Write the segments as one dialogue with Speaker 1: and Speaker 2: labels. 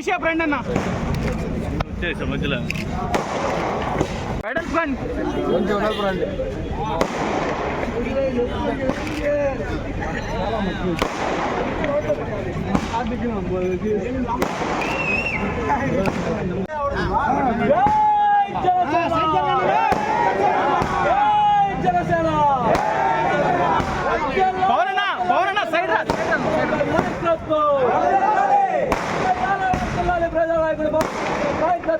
Speaker 1: Shape రండి అన్న
Speaker 2: వచ్చేసా మధ్యలో
Speaker 1: వెడల్పు రండి పవనన్న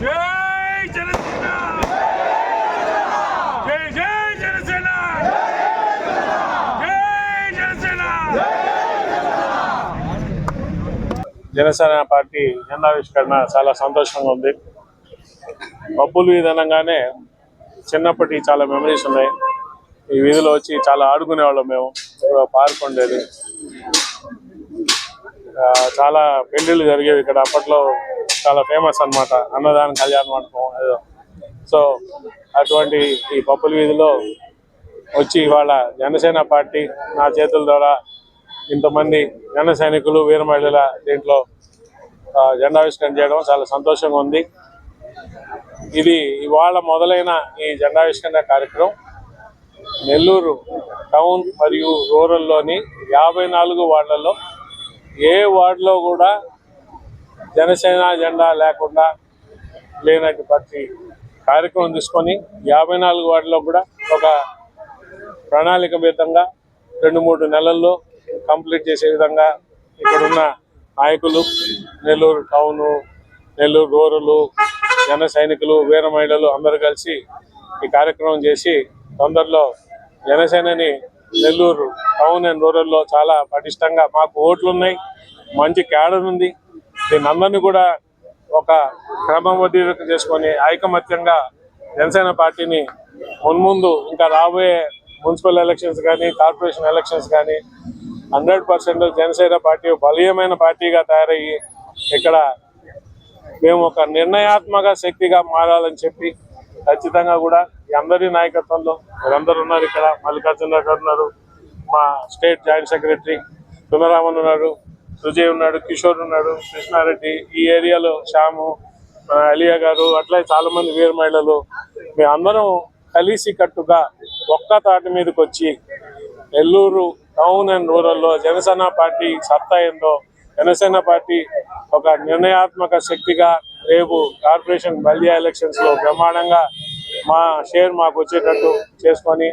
Speaker 2: జై జనసేన జై జై జనసేన జై జనసేన జనసేన పార్టీ జెండావిష్కరణ చాలా సంతోషంగా ఉంది. పప్పులు విధానంగానే చిన్నప్పటి చాలా మెమరీస్ ఉన్నాయి. ఈ వీధిలో వచ్చి చాలా ఆడుకునేవాళ్ళం మేము. పార్క్ ఉండేది. చాలా పెళ్ళిళ్ళు జరిగేవి ఇక్కడ. అప్పట్లో చాలా ఫేమస్ అన్నమాట. అన్నదాన కళ్యాణ మండపం ఏదో. సో అటువంటి ఈ పప్పుల వీధిలో వచ్చి ఇవాళ జనసేన పార్టీ నా చేతుల ద్వారా ఇంతమంది జన సైనికులు వీర మహిళల దీంట్లో జెండావిష్కరణ చేయడం చాలా సంతోషంగా ఉంది. ఇది ఇవాళ మొదలైన ఈ జెండావిష్కరణ కార్యక్రమం. నెల్లూరు టౌన్ మరియు రూరల్లోని యాభై నాలుగు వార్డులలో ఏ వార్డులో కూడా జనసేన జెండా లేకుండా లేనటువంటి కార్యక్రమం తీసుకొని యాభై నాలుగు వార్డులో కూడా ఒక ప్రణాళికబద్ధంగా రెండు మూడు నెలల్లో కంప్లీట్ చేసే విధంగా ఇక్కడున్న నాయకులు నెల్లూరు టౌను నెల్లూరు రూరలు జన సైనికులు వీర మహిళలు అందరూ కలిసి ఈ కార్యక్రమం చేసి తొందరలో జనసేనని నెల్లూరు టౌన్ అండ్ రూరల్లో చాలా పటిష్టంగా మాకు ఓట్లు ఉన్నాయి మంచి క్యాడర్ ఉంది. దీని అందరినీ కూడా ఒక క్రమబద్ధీకరణ చేసుకొని ఐకమత్యంగా జనసేన పార్టీని మున్ముందు ఇంకా రాబోయే మున్సిపల్ ఎలక్షన్స్ కానీ కార్పొరేషన్ ఎలక్షన్స్ కానీ హండ్రెడ్ పర్సెంట్ జనసేన పార్టీ బలీయమైన పార్టీగా తయారయ్యి ఇక్కడ మేము ఒక నిర్ణయాత్మక శక్తిగా మారాలని చెప్పి ఖచ్చితంగా కూడా అందరి నాయకత్వంలో మీరందరూ ఉన్నారు ఇక్కడ. మల్లికార్జున గారు ఉన్నారు. మా స్టేట్ జాయింట్ సెక్రటరీ సుందరామన్ ఉన్నారు సుజయ్ ఉన్నాడు. కిషోర్ ఉన్నాడు. కృష్ణారెడ్డి ఈ ఏరియాలో శ్యాము అలియా గారు అట్లా చాలా మంది వీర మహిళలు. మేము అందరం కలిసి కట్టుగా ఒక్క తాటి మీదకి వచ్చి నెల్లూరు టౌన్ అండ్ రూరల్లో జనసేన పార్టీ సత్తా ఏందో జనసేన పార్టీ ఒక నిర్ణయాత్మక శక్తిగా రేపు కార్పొరేషన్ బల్దియా ఎలక్షన్స్లో బ్రహ్మాండంగా మా షేర్ మాకు వచ్చేటట్టు చేసుకొని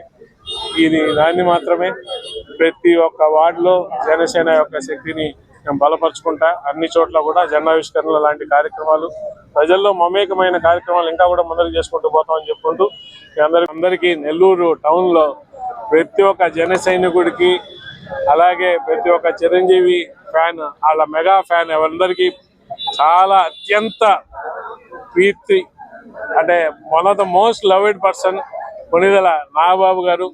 Speaker 2: ఇది దాన్ని మాత్రమే ప్రతి ఒక్క వార్డులో జనసేన యొక్క శక్తిని మేము బలపరుచుకుంటా. అన్ని చోట్ల కూడా జనావిష్కరణ లాంటి కార్యక్రమాలు ప్రజల్లో మమేకమైన కార్యక్రమాలు ఇంకా కూడా ముందరకు చేసుకుంటూ పోతామని చెప్పుకుంటూ అందరి అందరికీ నెల్లూరు టౌన్లో ప్రతి ఒక్క జన సైనికుడికి అలాగే ప్రతి ఒక్క చిరంజీవి ఫ్యాన్ వాళ్ళ మెగా ఫ్యాన్ ఎవరందరికీ చాలా అత్యంత ప్రీతి అంటే one of the most loved person Konidela Nagababu garu.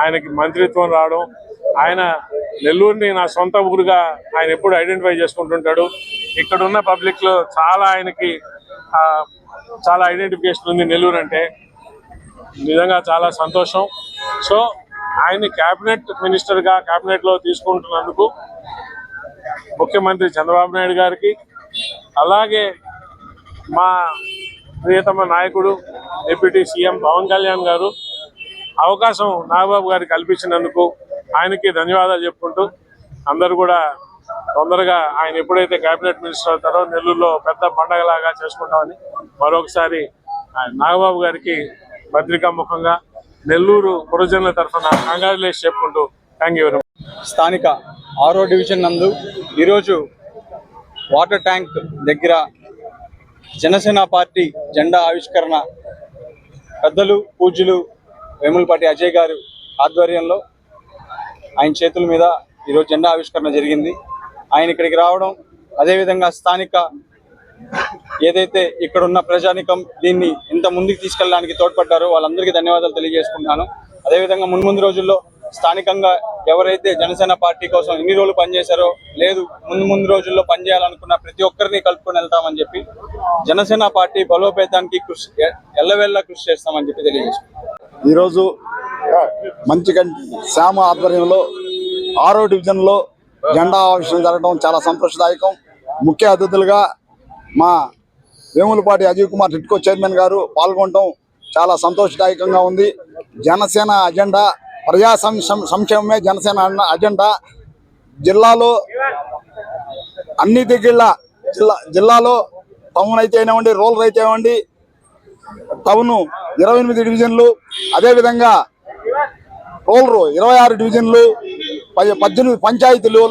Speaker 2: ఆయనకి మంత్రిత్వం రావడం ఆయన నెల్లూరుని నా సొంత ఊరుగా ఆయన ఎప్పుడు ఐడెంటిఫై చేసుకుంటుంటాడు. ఇక్కడున్న పబ్లిక్లో చాలా ఆయనకి చాలా ఐడెంటిఫికేషన్ ఉంది నెల్లూరు అంటే. నిజంగా చాలా సంతోషం. సో ఆయన క్యాబినెట్ మినిస్టర్గా క్యాబినెట్లో తీసుకుంటున్నందుకు ముఖ్యమంత్రి చంద్రబాబు నాయుడు గారికి అలాగే మా ప్రియతమ నాయకుడు డిప్యూటీ సీఎం పవన్ కళ్యాణ్ గారు అవకాశం నాగబాబు గారికి కల్పించినందుకు ఆయనకి ధన్యవాదాలు చెప్పుకుంటూ అందరూ కూడా తొందరగా ఆయన ఎప్పుడైతే కేబినెట్ మినిస్టర్ అవుతారో నెల్లూరులో పెద్ద పండగలాగా చేసుకుంటామని మరొకసారి ఆయన నాగబాబు గారికి పత్రికా ముఖంగా నెల్లూరు పురజనుల తరఫున కంగ్రాచులేషన్ చెప్పుకుంటూ థ్యాంక్ యూ వెరీ మచ్
Speaker 3: స్థానిక ఆరో డివిజన్ నందు ఈరోజు వాటర్ ట్యాంక్ దగ్గర జనసేన పార్టీ జెండా ఆవిష్కరణ పెద్దలు పూజ్యులు వేములపాటి అజయ్ గారు ఆధ్వర్యంలో ఆయన చేతుల మీద ఈరోజు జెండా ఆవిష్కరణ జరిగింది. ఆయన ఇక్కడికి రావడం అదేవిధంగా స్థానిక ఏదైతే ఇక్కడ ఉన్న ప్రజానికం దీన్ని ఇంత ముందుకు తీసుకెళ్ళడానికి తోడ్పడ్డారో వాళ్ళందరికీ ధన్యవాదాలు తెలియజేసుకుంటున్నాను. అదేవిధంగా మున్ముందు రోజుల్లో స్థానికంగా ఎవరైతే జనసేన పార్టీ కోసం ఎన్ని రోజులు పనిచేశారో లేదు ముందు ముందు రోజుల్లో పనిచేయాలనుకున్న ప్రతి ఒక్కరిని కలుపుకొని వెళ్తామని చెప్పి జనసేన పార్టీ బలోపేతానికి కృషి ఎల్లవేళ్ళ కృషి చేస్తామని చెప్పి తెలియజేసుకుంటున్నాను.
Speaker 1: ఈరోజు మంచిగంటి శ్యామ ఆధ్వర్యంలో ఆరో డివిజన్లో జెండా ఆవిష్కరణ జరగడం చాలా సంతోషదాయకం. ముఖ్య అతిథులుగా మా వేములపాటి అజయ్ కుమార్ టిట్కో చైర్మన్ గారు పాల్గొనడం చాలా సంతోషదాయకంగా ఉంది. జనసేన అజెండా ప్రజా సంక్షేమమే జనసేన అజెండా. జిల్లాలో అన్ని దగ్గర జిల్లా జిల్లాలో టౌన్ అయితే అయినామండి రూరల్ అయితే ఇవ్వండి టౌన్ ఇరవై ఎనిమిది డివిజన్లు అదేవిధంగా రూరల్ ఇరవై ఆరు డివిజన్లు పద్దెనిమిది పంచాయతీలు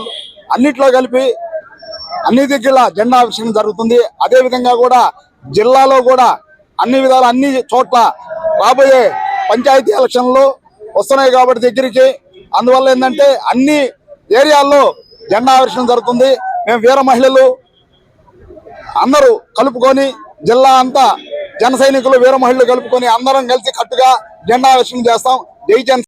Speaker 1: అన్నిట్లో కలిపి అన్ని దగ్గర జెండా ఆవిష్కరణ జరుగుతుంది. అదేవిధంగా కూడా జిల్లాలో కూడా అన్ని విధాలు అన్ని చోట్ల రాబోయే పంచాయతీ ఎలక్షన్లు వస్తున్నాయి కాబట్టి దగ్గరికి. అందువల్ల ఏంటంటే అన్ని ఏరియాల్లో జెండా ఆవిష్కరణ జరుగుతుంది. మేము వీర మహిళలు అందరూ కలుపుకొని జిల్లా అంతా జన సైనికులు వీర మహిళలు కలుపుకొని అందరం కలిసి కట్టుగా జెండా ఆవిష్కరణ చేస్తాం. జై జన్